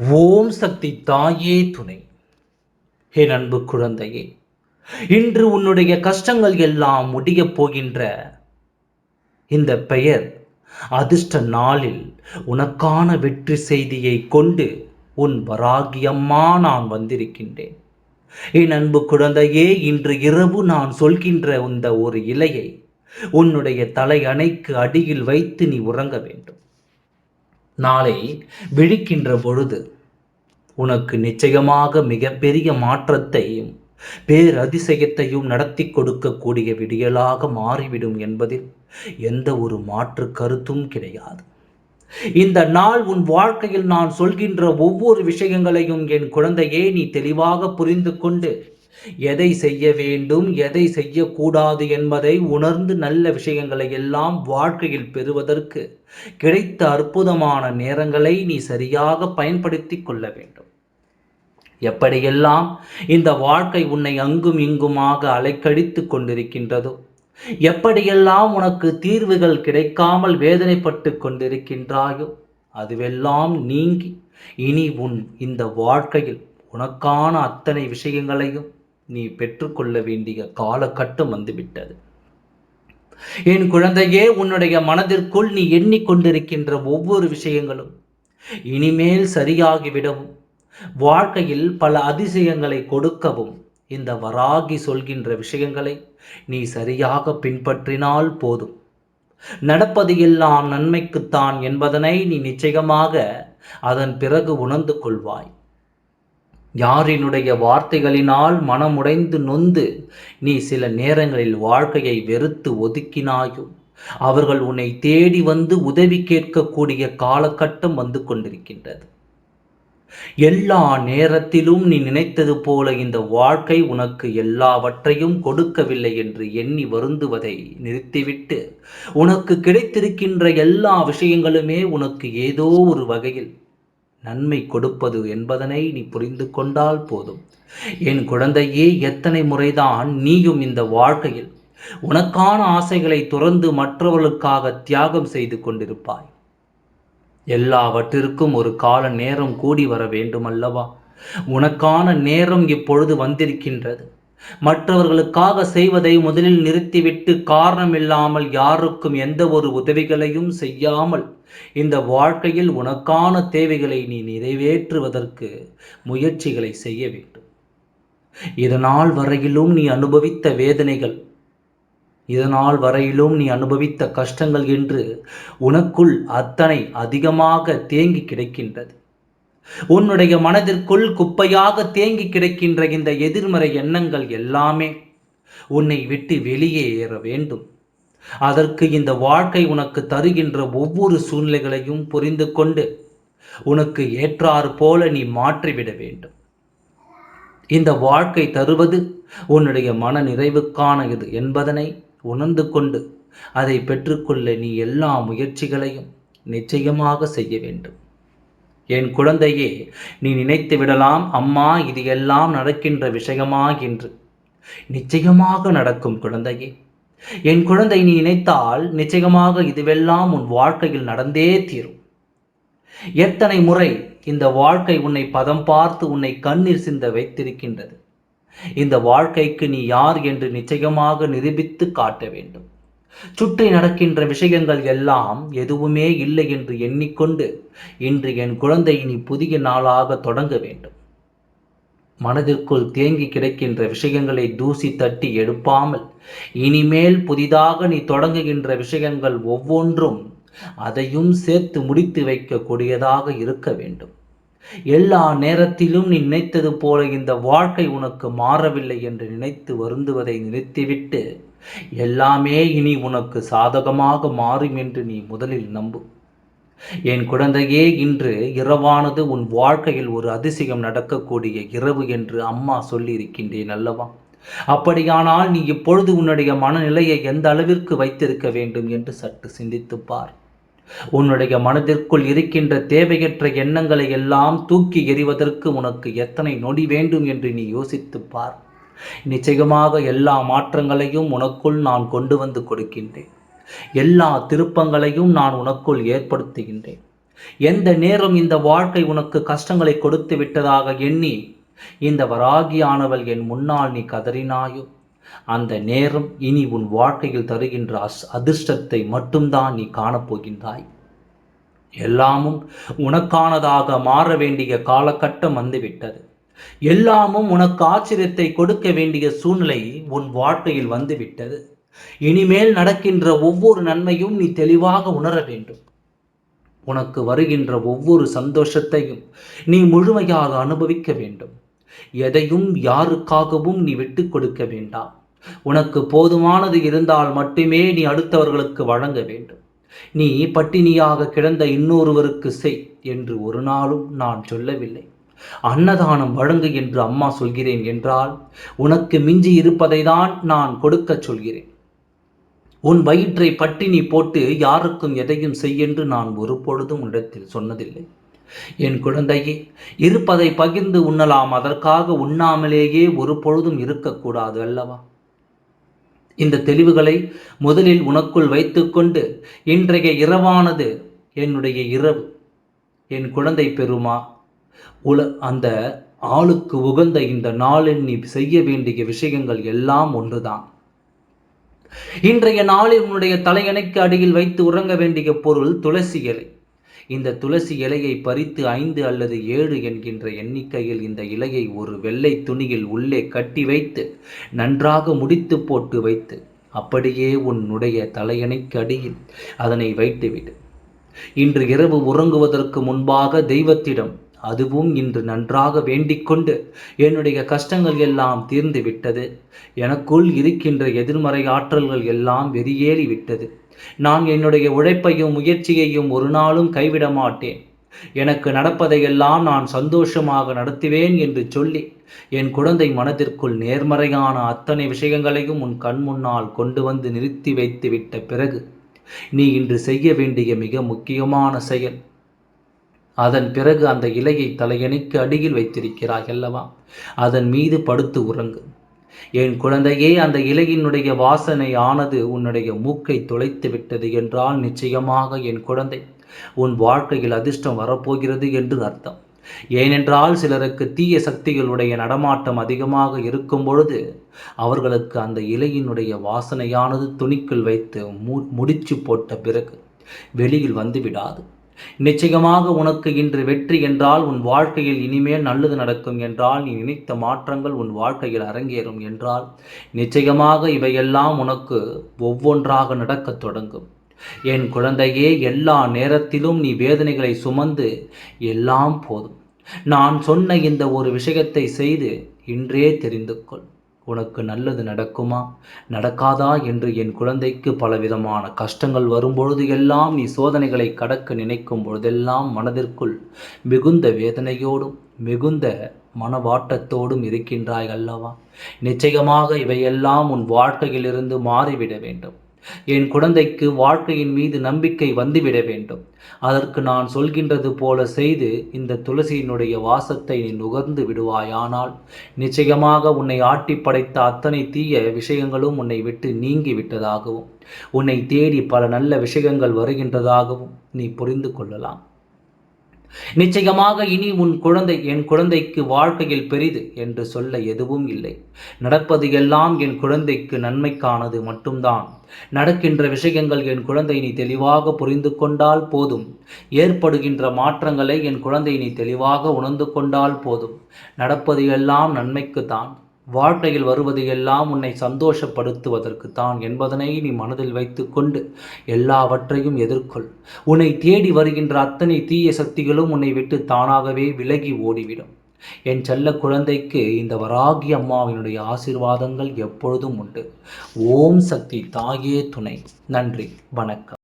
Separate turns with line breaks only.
ஓம் சக்தி தாயே துணை. என் அன்பு குழந்தையே இன்று உன்னுடைய கஷ்டங்கள் எல்லாம் முடியப் போகின்ற இந்த பெயர் அதிர்ஷ்ட நாளில் உனக்கான வெற்றி செய்தியை கொண்டு உன் வராகியம்மா நான் வந்திருக்கின்றேன். என் அன்பு குழந்தையே இன்று இரவு நான் சொல்கின்ற இந்த ஒரு இலையை உன்னுடைய தலை அணைக்கு அடியில் வைத்து நீ உறங்க வேண்டும். நாளை விழிக்கின்ற பொழுது உனக்கு நிச்சயமாக மிகப்பெரிய மாற்றத்தையும் பேரதிசயத்தையும் நடத்தி கொடுக்கக்கூடிய விடியலாக மாறிவிடும் என்பதில் எந்த ஒரு மாற்று கருத்தும் கிடையாது. இந்த நாள் உன் வாழ்க்கையில் நான் சொல்கின்ற ஒவ்வொரு விஷயங்களையும் என் குழந்தையே நீ தெளிவாக புரிந்து கொண்டு எதை செய்ய வேண்டும் எதை செய்யக்கூடாது என்பதை உணர்ந்து நல்ல விஷயங்களை எல்லாம் வாழ்க்கையில் பெறுவதற்கு கிடைத்த அற்புதமான நேரங்களை நீ சரியாக பயன்படுத்தி கொள்ள வேண்டும். எப்படியெல்லாம் இந்த வாழ்க்கை உன்னை அங்கும் இங்குமாக அலைக்கழித்து கொண்டிருக்கின்றதோ எப்படியெல்லாம் உனக்கு தீர்வுகள் கிடைக்காமல் வேதனைப்பட்டு கொண்டிருக்கின்றாயோ அதுவெல்லாம் நீங்கி இனி உன் இந்த வாழ்க்கையில் உனக்கான அத்தனை விஷயங்களையும் நீ பெற்றுக்கொள்ள வேண்டிய காலகட்டம் வந்துவிட்டது. என் குழந்தையே உன்னுடைய மனதிற்குள் நீ எண்ணிக்கொண்டிருக்கின்ற ஒவ்வொரு விஷயங்களும் இனிமேல் சரியாகிவிடவும் வாழ்க்கையில் பல அதிசயங்களை கொடுக்கவும் இந்த வராகி சொல்கின்ற விஷயங்களை நீ சரியாக பின்பற்றினால் போதும். நடப்பது எல்லாம் நன்மைக்குத்தான் என்பதனை நீ நிச்சயமாக அதன் பிறகு உணர்ந்து கொள்வாய். யாரினுடைய வார்த்தைகளினால் மனமுடைந்து நொந்து நீ சில நேரங்களில் வாழ்க்கையை வெறுத்து ஒதுக்கினாயோ? அவர்கள் உன்னை தேடி வந்து உதவி கேட்கக்கூடிய காலகட்டம் வந்து கொண்டிருக்கின்றது. எல்லா நேரத்திலும் நீ நினைத்தது போல இந்த வாழ்க்கை உனக்கு எல்லாவற்றையும் கொடுக்கவில்லை என்று எண்ணி வருந்துவதை நிறுத்திவிட்டு உனக்கு கிடைத்திருக்கின்ற எல்லா விஷயங்களுமே உனக்கு ஏதோ ஒரு வகையில் நன்மை கொடுப்பது என்பதனை நீ புரிந்து கொண்டால் போதும். என் குழந்தையே எத்தனை முறைதான் நீயும் இந்த வாழ்க்கையில் உனக்கான ஆசைகளை துறந்து மற்றவர்களுக்காக தியாகம் செய்து கொண்டிருப்பாய். எல்லாவற்றிற்கும் ஒரு கால நேரம் கூடி வர வேண்டுமல்லவா? உனக்கான நேரம் இப்பொழுது வந்திருக்கின்றது. மற்றவர்களுக்காக செய்வதை முதலில் நிறுத்திவிட்டு காரணமில்லாமல் யாருக்கும் எந்த ஒரு உதவிகளையும் செய்யாமல் இந்த வாழ்க்கையில் உனக்கான தேவைகளை நீ நிறைவேற்றுவதற்கு முயற்சிகளை செய்ய வேண்டும். இதனால் வரையிலும் நீ அனுபவித்த வேதனைகள் இதனால் வரையிலும் நீ அனுபவித்த கஷ்டங்கள் என்று உனக்குள் அத்தனை அதிகமாக தேங்கி கிடைக்கின்றது. உன்னுடைய மனதிற்குள் குப்பையாக தேங்கி கிடக்கின்ற இந்த எதிர்மறை எண்ணங்கள் எல்லாமே உன்னை விட்டு வெளியே ஏற வேண்டும். அதற்கு இந்த வாழ்க்கை உனக்கு தருகின்ற ஒவ்வொரு சூழ்நிலைகளையும் புரிந்து கொண்டு உனக்கு ஏற்றாறு போல நீ மாற்றிவிட வேண்டும். இந்த வாழ்க்கை தருவது உன்னுடைய மன நிறைவுக்கான இது என்பதனை உணர்ந்து கொண்டு அதை பெற்றுக்கொள்ள நீ எல்லா முயற்சிகளையும் நிச்சயமாக செய்ய வேண்டும். என் குழந்தையே நீ நினைத்து விடலாம் அம்மா இது எல்லாம் நடக்கின்ற விஷயமா என்று நிச்சயமாக நடக்கும் குழந்தையே. என் குழந்தை நீ நினைத்தால் நிச்சயமாக இதுவெல்லாம் உன் வாழ்க்கையில் நடந்தே தீரும். எத்தனை முறை இந்த வாழ்க்கை உன்னை பதம் பார்த்து உன்னை கண்ணீர் சிந்த வைத்திருக்கின்றது. இந்த வாழ்க்கைக்கு நீ யார் என்று நிச்சயமாக நிரூபித்து காட்ட வேண்டும். சுற்றி நடக்கின்ற விஷயங்கள் எல்லாம் எதுவுமே இல்லை என்று எண்ணிக்கொண்டு இன்று என் குழந்தை நீ புதிய நாளாக தொடங்க வேண்டும். மனதிற்குள் தேங்கி கிடக்கின்ற விஷயங்களை தூசி தட்டி எடுப்பாமல் இனிமேல் புதிதாக நீ தொடங்குகின்ற விஷயங்கள் ஒவ்வொன்றும் அதையும் சேர்த்து முடித்து வைக்கக்கூடியதாக இருக்க வேண்டும். எல்லா நேரத்திலும் நீ நினைத்தது போல இந்த வாழ்க்கை உனக்கு மாறவில்லை என்று நினைத்து வருந்துவதை நிறுத்திவிட்டு எல்லாமே இனி உனக்கு சாதகமாக மாறும் என்று நீ முதலில் நம்பு. என் குழந்தையே இன்று இரவானது உன் வாழ்க்கையில் ஒரு அதிசயம் நடக்கக்கூடிய இரவு என்று அம்மா சொல்லியிருக்கின்றேன் அல்லவா? அப்படியானால் நீ இப்பொழுது உன்னுடைய மனநிலையை எந்த அளவிற்கு வைத்திருக்க வேண்டும் என்று சற்று சிந்தித்துப் பார். உன்னுடைய மனதிற்குள் இருக்கின்ற தேவையற்ற எண்ணங்களை எல்லாம் தூக்கி எறிவதற்கு உனக்கு எத்தனை நொடி வேண்டும் என்று நீ யோசித்துப் பார். நிச்சயமாக எல்லா மாற்றங்களையும் உனக்குள் நான் கொண்டு வந்து கொடுக்கின்றேன். எல்லா திருப்பங்களையும் நான் உனக்குள் ஏற்படுத்துகின்றேன். எந்த நேரம் இந்த வாழ்க்கை உனக்கு கஷ்டங்களை கொடுத்து விட்டதாக எண்ணி இந்த வராகியானவள் என் முன்னால் நீ கதறினாயோ? அந்த நேரம் இனி உன் வாழ்க்கையில் தருகின்ற அஸ் அதிர்ஷ்டத்தை மட்டும்தான் நீ காணப்போகின்றாய். எல்லாமும் உனக்கானதாக மாற வேண்டிய காலகட்டம் வந்துவிட்டது. எல்லாமும் உனக்கு ஆச்சரியத்தை கொடுக்க வேண்டிய சூழ்நிலை உன் வாழ்க்கையில் வந்துவிட்டது. இனிமேல் நடக்கின்ற ஒவ்வொரு நன்மையும் நீ தெளிவாக உணர வேண்டும். உனக்கு வருகின்ற ஒவ்வொரு சந்தோஷத்தையும் நீ முழுமையாக அனுபவிக்க வேண்டும். எதையும் யாருக்காகவும் நீ விட்டு கொடுக்க வேண்டாம். உனக்கு போதுமானது இருந்தால் மட்டுமே நீ அடுத்தவர்களுக்கு வழங்க வேண்டும். நீ பட்டினியாக கிடந்த இன்னொருவருக்கு செய் என்று ஒரு நாளும் நான் சொல்லவில்லை. அன்னதானம் வழங்கு என்று அம்மா சொல்கிறேன் என்றால் உனக்கு மிஞ்சி இருப்பதை தான் நான் கொடுக்கச் சொல்கிறேன். உன் வயிற்றை பட்டினி போட்டு யாருக்கும் எதையும் செய்யென்று நான் ஒரு பொழுதும் இடத்தில் சொன்னதில்லை. என் குழந்தையே இருப்பதை பகிர்ந்து உண்ணலாம். அதற்காக உண்ணாமலேயே ஒரு பொழுதும் இருக்கக்கூடாது அல்லவா? இந்த தெளிவுகளை முதலில் உனக்குள் வைத்துக்கொண்டு இன்றைய இரவானது என்னுடைய இரவு. என் குழந்தை பெறுமா? உல அந்த ஆளுக்கு உகந்த இந்த நாளில் நீ செய்ய வேண்டிய விஷயங்கள் எல்லாம் ஒன்றுதான். இன்றைய நாளில் உன்னுடைய தலையணைக்கு அடியில் வைத்து உறங்க வேண்டிய பொருள் துளசி இலை. இந்த துளசி இலையை பறித்து ஐந்து அல்லது ஏழு என்கின்ற எண்ணிக்கையில் இந்த இலையை ஒரு வெள்ளை துணியில் உள்ளே கட்டி வைத்து நன்றாக முடித்து போட்டு வைத்து அப்படியே உன்னுடைய தலையணைக்கு அடியில் அதனை வைத்துவிடு. இன்று இரவு உறங்குவதற்கு முன்பாக தெய்வத்திடம் அதுவும் இன்று நன்றாக வேண்டிக்கொண்டு என்னுடைய கஷ்டங்கள் எல்லாம் தீர்ந்து விட்டது. எனக்குள் இருக்கின்ற எதிர்மறை ஆற்றல்கள் எல்லாம் வெறியேறி விட்டது. நான் என்னுடைய உழைப்பையும் முயற்சியையும் ஒரு நாளும் கைவிட மாட்டேன். எனக்கு நடப்பதையெல்லாம் நான் சந்தோஷமாக நடத்துவேன் என்று சொல்லி என் குழந்தை மனதிற்குள் நேர்மறையான அத்தனை விஷயங்களையும் உன் கண் முன்னால் கொண்டு வந்து நிறுத்தி வைத்து விட்ட பிறகு நீ இன்று செய்ய வேண்டிய மிக முக்கியமான செயல் அதன் பிறகு அந்த இலையை தலையணைக்கு அடியில் வைத்திருக்கிறாய் அல்லவா? அதன் மீது படுத்து உறங்கு. என் குழந்தையே அந்த இலையினுடைய வாசனை ஆனது உன்னுடைய மூக்கை தொலைத்து விட்டது என்றால் நிச்சயமாக என் குழந்தை உன் வாழ்க்கையில் அதிர்ஷ்டம் வரப்போகிறது என்று அர்த்தம். ஏனென்றால் சிலருக்கு தீய சக்திகளுடைய நடமாட்டம் அதிகமாக இருக்கும் பொழுது அவர்களுக்கு அந்த இலையினுடைய வாசனையானது துணிக்குள் வைத்து மு முடிச்சு போட்ட பிறகு வெளியில் வந்து விடாது. நிச்சயமாக உனக்கு இன்று வெற்றி என்றால் உன் வாழ்க்கையில் இனிமேல் நல்லது நடக்கும் என்றால் நீ நினைத்த மாற்றங்கள் உன் வாழ்க்கையில் அரங்கேறும் என்றால் நிச்சயமாக இவையெல்லாம் உனக்கு ஒவ்வொன்றாக நடக்கத் தொடங்கும். என் குழந்தையே எல்லா நேரத்திலும் நீ வேதனைகளை சுமந்து எல்லாம் போதும். நான் சொன்ன இந்த ஒரு விஷயத்தை செய்து இன்றே தெரிந்து கொள் உனக்கு நல்லது நடக்குமா? நடக்காதா என்று என் குழந்தைக்கு பலவிதமான கஷ்டங்கள் வரும்பொழுது எல்லாம் நீ சோதனைகளை கடக்க நினைக்கும் பொழுதெல்லாம் மனதிற்குள் மிகுந்த வேதனையோடும் மிகுந்த மனவாட்டத்தோடும் இருக்கின்றாய் அல்லவா? நிச்சயமாக இவையெல்லாம் உன் வாழ்க்கையிலிருந்து மாறிவிட வேண்டும். என் குழந்தைக்கு வாழ்க்கையின் மீது நம்பிக்கை வந்துவிட வேண்டும். அதற்கு நான் சொல்கின்றது போல செய்து இந்த துளசியினுடைய வாசத்தை நீ நுகர்ந்து விடுவாயானால் நிச்சயமாக உன்னை ஆட்டி படைத்த அத்தனை தீய விஷயங்களும் உன்னை விட்டு நீங்கி விட்டதாகவும் உன்னை தேடி பல நல்ல விஷயங்கள் வருகின்றதாகவும் நீ புரிந்து கொள்ளலாம். நிச்சயமாக இனி உன் குழந்தை என் குழந்தைக்கு வாழ்க்கையில் பெரிது என்று சொல்ல எதுவும் இல்லை. நடப்பது எல்லாம் என் குழந்தைக்கு நன்மைக்கானது மட்டும்தான். நடக்கின்ற விஷயங்கள் என் குழந்தை நீ தெளிவாக புரிந்து கொண்டால் போதும். ஏற்படுகின்ற மாற்றங்களை என் குழந்தை நீ தெளிவாக உணர்ந்து கொண்டால் போதும். நடப்பது எல்லாம் நன்மைக்குத்தான். வாழ்க்கையில் வருவது எல்லாம் உன்னை சந்தோஷப்படுத்துவதற்கு தான் என்பதனை நீ மனதில் வைத்துக்கொண்டு எல்லாவற்றையும் எதிர்கொள். உன்னை தேடி வருகின்ற அத்தனை தீய சக்திகளும் உன்னை விட்டு தானாகவே விலகி ஓடிவிடும். என் செல்ல குழந்தைக்கு இந்த வராகி அம்மாவினுடைய ஆசீர்வாதங்கள் எப்பொழுதும் உண்டு. ஓம் சக்தி தாயே துணை. நன்றி. வணக்கம்.